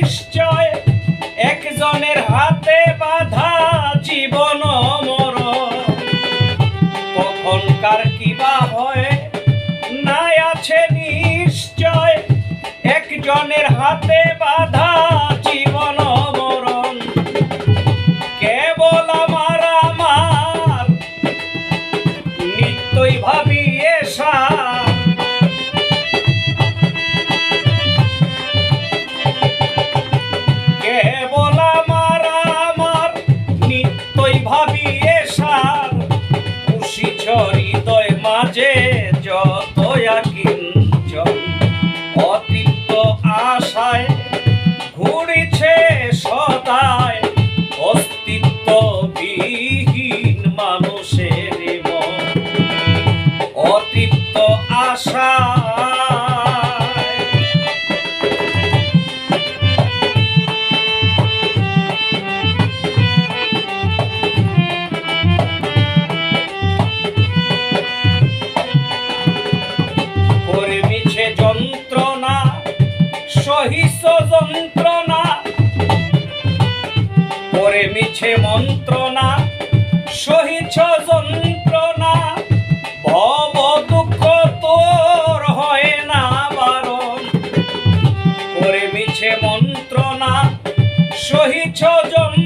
নিশ্চয় একজনের হাতে বাধা জীবন মর কখনকার কিবা হয় নাই আছে নিশ্চয় একজনের হাতে বাধা হৃদয় যত কিঞ্চন অতৃপ্ত আশায় ঘুরেছে সদায় অস্তিত্ব বিহীন মানুষের মন। অতৃপ্ত আশায় মিছে মন্ত্রণা, সহিছ যন্ত্রণা। ভব দুঃখ তোর হয় না বারণ। করে মিছে মন্ত্রণা, সহিছ যন্ত্রণা।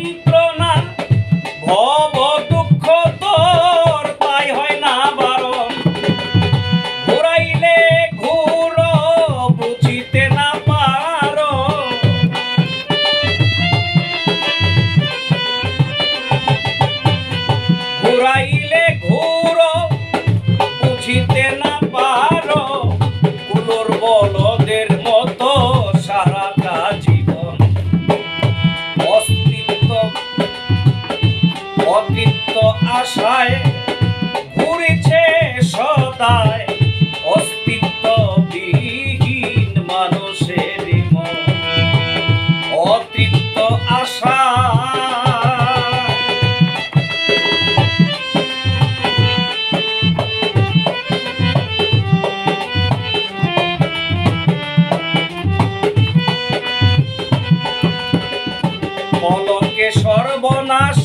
সর্বনাশ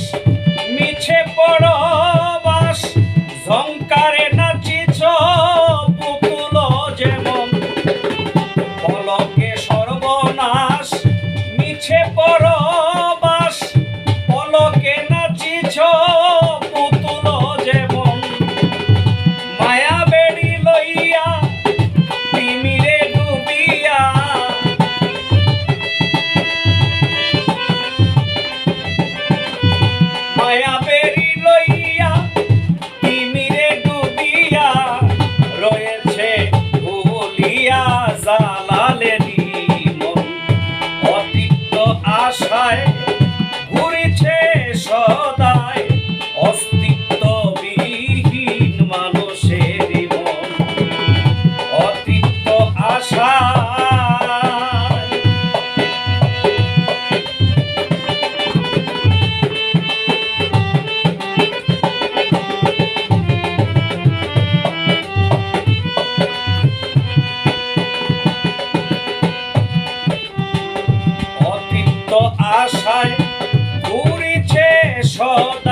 মিছে পরবাস সদায় অস্তিত্ব বিহীন মানুষের মন। অতৃপ্ত আশায় আশায় ঘুরেছে সদ